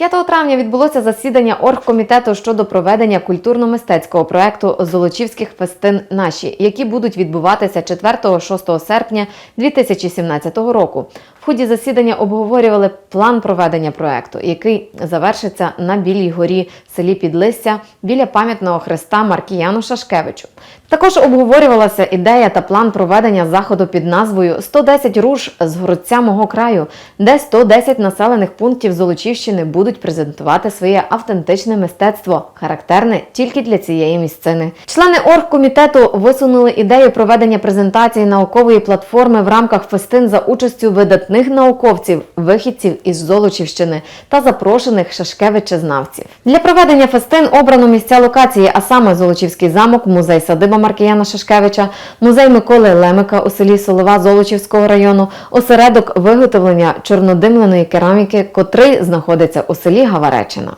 5 травня відбулося засідання оргкомітету щодо проведення культурно-мистецького проекту Золочівських фестин наші, які будуть відбуватися 4-6 серпня 2017 року. В ході засідання обговорювали план проведення проекту, який завершиться на Білій горі селі Підлисся біля пам'ятного хреста Маркіяну Шашкевичу. Також обговорювалася ідея та план проведення заходу під назвою «110 руш з городця мого краю, де 110 населених пунктів Золочівщини будуть презентувати своє автентичне мистецтво, характерне тільки для цієї місцини. Члени оргкомітету висунули ідею проведення презентації наукової платформи в рамках фестин за участю видатних науковців, вихідців із Золочівщини та запрошених шашкевичезнавців. Для проведення фестин обрано місця локації, а саме Золочівський замок, музей садиба Маркіяна Шашкевича, музей Миколи Лемика у селі Солова Золочівського району, осередок виготовлення чорнодимленої кераміки, котрий знаходиться у селі Гаваречина.